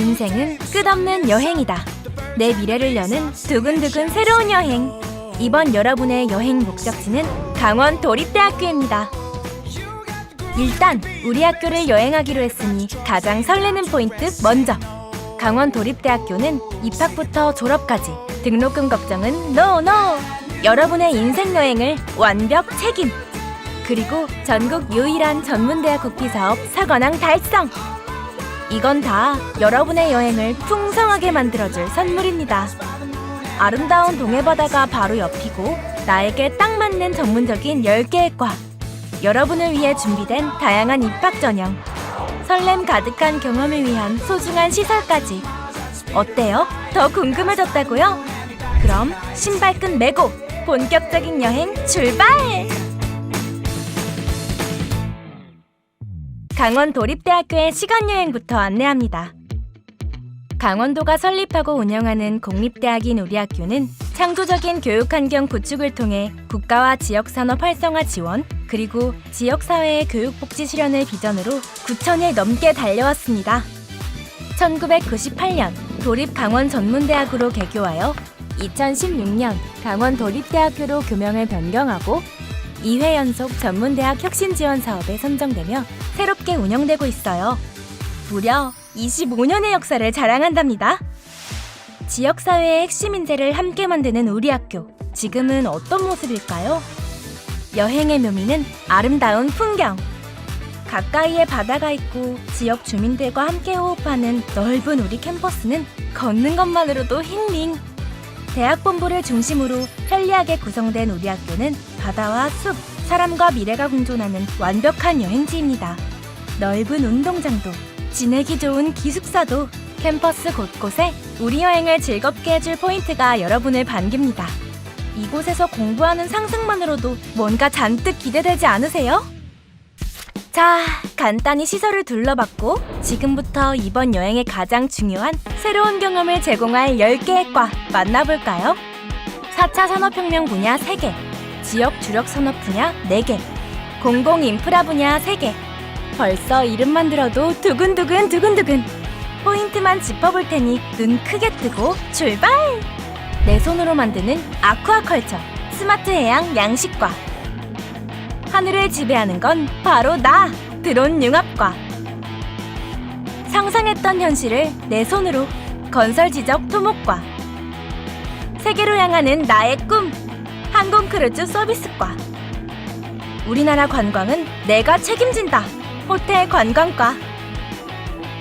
인생은 끝없는 여행이다. 내 미래를 여는 두근두근 새로운 여행. 이번 여러분의 여행 목적지는 강원 도립대학교입니다. 일단 우리 학교를 여행하기로 했으니 가장 설레는 포인트 먼저. 강원 도립대학교는 입학부터 졸업까지 등록금 걱정은 노노. 여러분의 인생 여행을 완벽 책임. 그리고 전국 유일한 전문대학 국비 사업 사관왕 달성. 이건 다 여러분의 여행을 풍성하게 만들어줄 선물입니다. 아름다운 동해바다가 바로 옆이고 나에게 딱 맞는 전문적인 10개의 과 여러분을 위해 준비된 다양한 입학 전형 설렘 가득한 경험을 위한 소중한 시설까지 어때요? 더 궁금해졌다고요? 그럼 신발끈 메고 본격적인 여행 출발! 강원 도립대학교의 시간여행부터 안내합니다. 강원도가 설립하고 운영하는 공립대학인 우리 학교는 창조적인 교육 환경 구축을 통해 국가와 지역 산업 활성화 지원 그리고 지역 사회의 교육 복지 실현을 비전으로 9천일 넘게 달려왔습니다. 1998년 도립 강원 전문대학으로 개교하여 2016년 강원 도립대학교로 교명을 변경하고 2회 연속 전문대학 혁신 지원 사업에 선정되며 새롭게 운영되고 있어요. 무려 25년의 역사를 자랑한답니다. 지역사회의 핵심 인재를 함께 만드는 우리 학교. 지금은 어떤 모습일까요? 여행의 묘미는 아름다운 풍경. 가까이에 바다가 있고 지역 주민들과 함께 호흡하는 넓은 우리 캠퍼스는 걷는 것만으로도 힐링. 대학 본부를 중심으로 편리하게 구성된 우리 학교는 바다와 숲, 사람과 미래가 공존하는 완벽한 여행지입니다. 넓은 운동장도, 지내기 좋은 기숙사도, 캠퍼스 곳곳에 우리 여행을 즐겁게 해줄 포인트가 여러분을 반깁니다. 이곳에서 공부하는 상상만으로도 뭔가 잔뜩 기대되지 않으세요? 자, 간단히 시설을 둘러봤고 지금부터 이번 여행의 가장 중요한 새로운 경험을 제공할 10개의 과 만나볼까요? 4차 산업혁명 분야 3개, 지역 주력 산업 분야 4개, 공공 인프라 분야 3개. 벌써 이름만 들어도 두근두근 두근두근. 포인트만 짚어볼 테니 눈 크게 뜨고 출발! 내 손으로 만드는 아쿠아컬처 스마트 해양 양식과 하늘을 지배하는 건 바로 나. 드론 융합과. 상상했던 현실을 내 손으로 건설 지적 토목과. 세계로 향하는 나의 꿈. 항공 크루즈 서비스과. 우리나라 관광은 내가 책임진다. 호텔 관광과.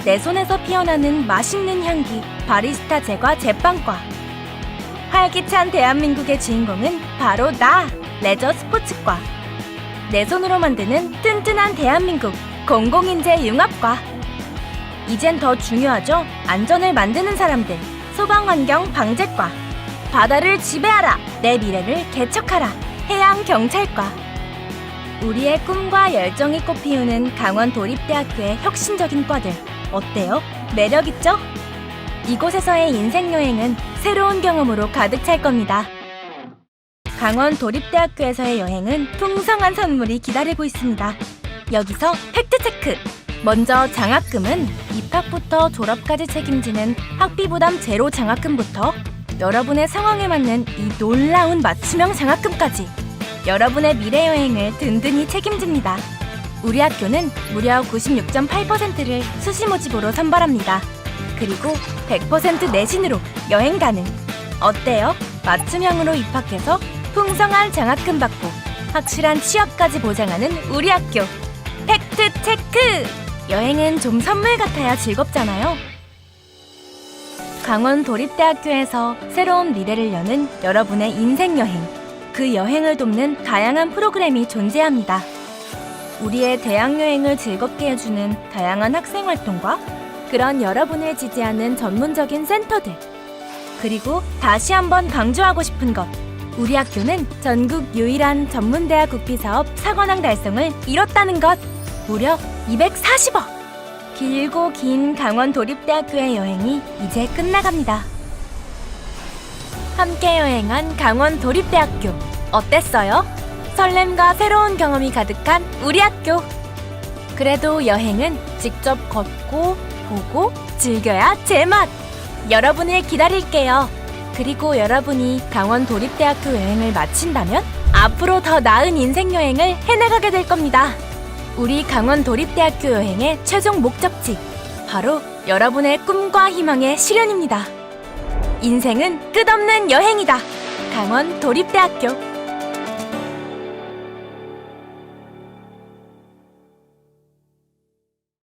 내 손에서 피어나는 맛있는 향기 바리스타 제과 제빵과. 활기찬 대한민국의 주인공은 바로 나. 레저 스포츠과 내 손으로 만드는 튼튼한 대한민국 공공인재 융합과 이젠 더 중요하죠 안전을 만드는 사람들 소방환경 방재과 바다를 지배하라 내 미래를 개척하라 해양 경찰과 우리의 꿈과 열정이 꽃피우는 강원 도립대학교의 혁신적인 과들 어때요? 매력 있죠? 이곳에서의 인생 여행은 새로운 경험으로 가득 찰 겁니다. 강원 도립대학교에서의 여행은 풍성한 선물이 기다리고 있습니다. 여기서 팩트체크! 먼저 장학금은 입학부터 졸업까지 책임지는 학비 부담 제로 장학금부터 여러분의 상황에 맞는 이 놀라운 맞춤형 장학금까지 여러분의 미래 여행을 든든히 책임집니다. 우리 학교는 무려 96.8%를 수시 모집으로 선발합니다. 그리고 100% 내신으로 여행 가능. 어때요? 맞춤형으로 입학해서 풍성한 장학금 받고 확실한 취업까지 보장하는 우리 학교. 팩트 체크! 여행은 좀 선물 같아야 즐겁잖아요. 강원 도립대학교에서 새로운 미래를 여는 여러분의 인생 여행. 그 여행을 돕는 다양한 프로그램이 존재합니다. 우리의 대학 여행을 즐겁게 해주는 다양한 학생 활동과 그런 여러분을 지지하는 전문적인 센터들. 그리고 다시 한번 강조하고 싶은 것. 우리 학교는 전국 유일한 전문대학 국비 사업 사관왕 달성을 이뤘다는 것. 무려 240억. 길고 긴 강원 도립대학교의 여행이 이제 끝나갑니다. 함께 여행한 강원 도립대학교. 어땠어요? 설렘과 새로운 경험이 가득한 우리 학교. 그래도 여행은 직접 걷고, 보고, 즐겨야 제맛! 여러분을 기다릴게요. 그리고 여러분이 강원 도립대학교 여행을 마친다면 앞으로 더 나은 인생 여행을 해나가게 될 겁니다. 우리 강원 도립대학교 여행의 최종 목적지 바로 여러분의 꿈과 희망의 실현입니다. 인생은 끝없는 여행이다. 강원 도립대학교